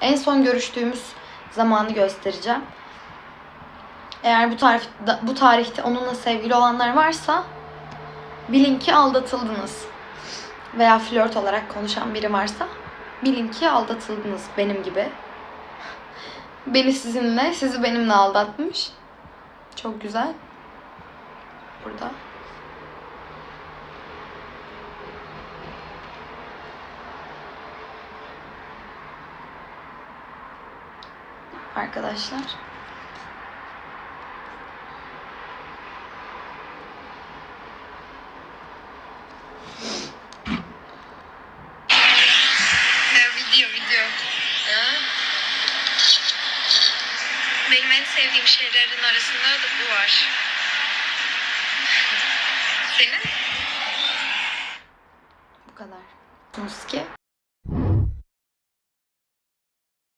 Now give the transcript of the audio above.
En son görüştüğümüz zamanı göstereceğim. Eğer bu tarihte, bu tarihte onunla sevgili olanlar varsa bilin ki aldatıldınız. Veya flört olarak konuşan biri varsa bilin ki aldatıldınız benim gibi. Beni sizinle, sizi benimle aldatmış. Çok güzel. Burada. arkadaşlar. video video. Benim en sevdiğim şeylerin arasında da bu var. Senin? Bu kadar. Ki